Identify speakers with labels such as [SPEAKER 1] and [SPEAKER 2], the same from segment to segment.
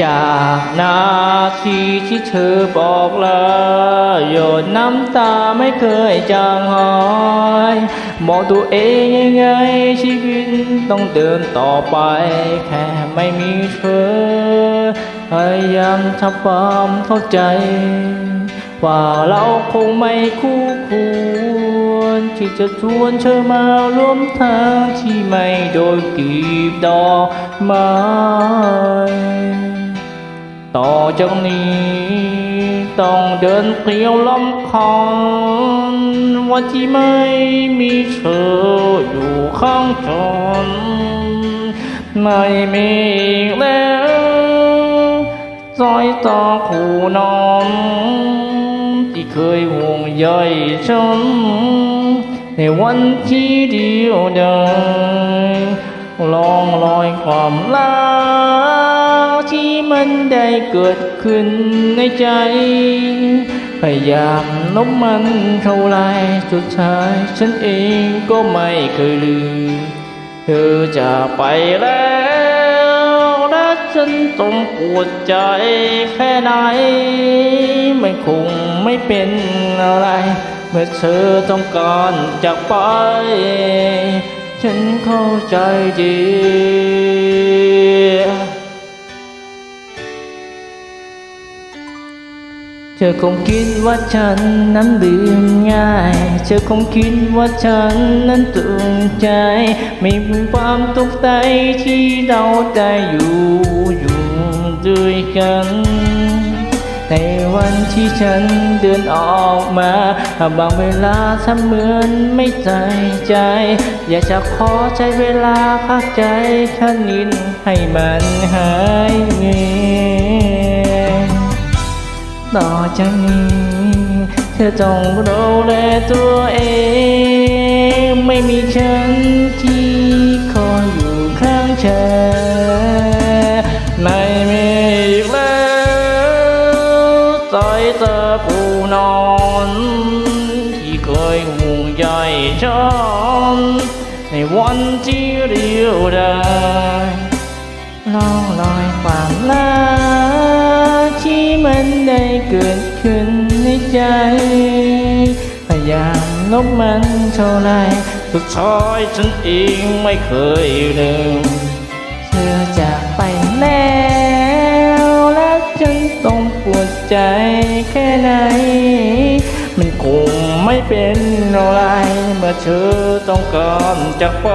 [SPEAKER 1] จากนาทีที่เธอบอกลาหยดน้ำตาไม่เคยจางหายบอกตัวเองยังไงชีวิตต้องเดินต่อไป แค่ไม่มีเธอพยายามทำความเข้าใจ ว่าเราคงไม่คู่ควรที่จะชวนเธอมาร่วมทางที่ไม่โดนกีบดอกไม้ ต่อจากนี้ ต้องเดินเปลี่ยวลำคอนวันที่ไม่มีเธออยู่ข้างฉันไม่มีอีกแล้วสายตาคู่นอนที่เคยห่วงใยฉันในวันที่เดียวดายลองลอยความลา ที่มันได้เกิดขึ้นในใจ พยายามลบมันเท่าไรสุดท้ายฉันเองก็ไม่เคยลืม เธอจะไปแล้วและฉันต้องปวดใจแค่ไหน มันคงไม่เป็นอะไร เมื่อเธอต้องการจากไป ฉันเข้าใจดี ธอคงคิดว่าฉันนั้นลืมง่าย เธอคงคิดว่าฉันนั้นตรึงใจ ไม่มีความตกใจที่เราได้อยู่อยู่ด้วยกัน ในวันที่ฉันเดินออกมา บางเวลาทำเหมือนไม่ใจใจ อยากจะขอใช้เวลาพักใจแค่นิดให้มันหายเหนื่อย ต่อจากนี้ เธอต้องดูแลตัวเอง ไม่มีฉันที่คอยอยู่ข้างเธอไม่มีอีกแล้วสายตาผู้นอน ที่เคยห่วงใยฉันในวันที่เดียวดายล่องลอยความลา มันได้เกิดขึ้นในใจ พยายามลบมันเท่าไรสุดท้ายฉันเองไม่เคยลืมเธอจากไปแล้วและฉันต้องปวดใจแค่ไหน มันคงไม่เป็นอะไร เมื่อเธอต้องการจากไป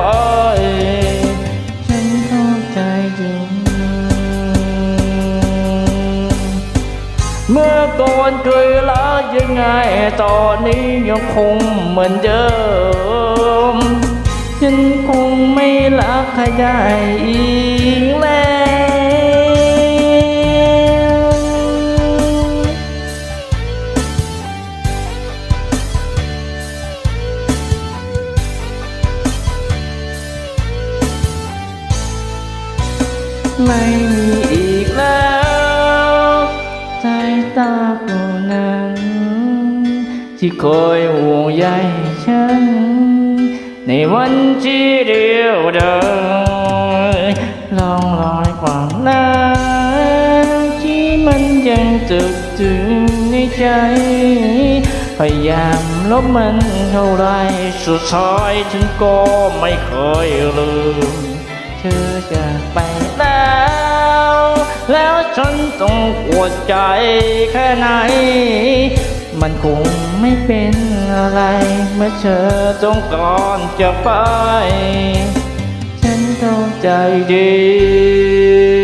[SPEAKER 1] เมื่อก่อนเคยรักยังไง ตอนนี้ยังคงเหมือนเดิม ฉันคงไม่รักใครได้อีกแล้วไม่มีอีก ที่คอยห่วงใยฉัน ในวันที่เดียวดายลองรอยความรักที่มันยังตึกถึงในใจ พยายามลบมันเท่าไรสุดท้ายฉันก็ไม่เคยลืม เธอจะไปแล้วแล้วฉันต้องปวดใจแค่ไหน มันคงไม่เป็นอะไร เมื่อเธอต้องก่อนจะไป ฉันต้องใจดี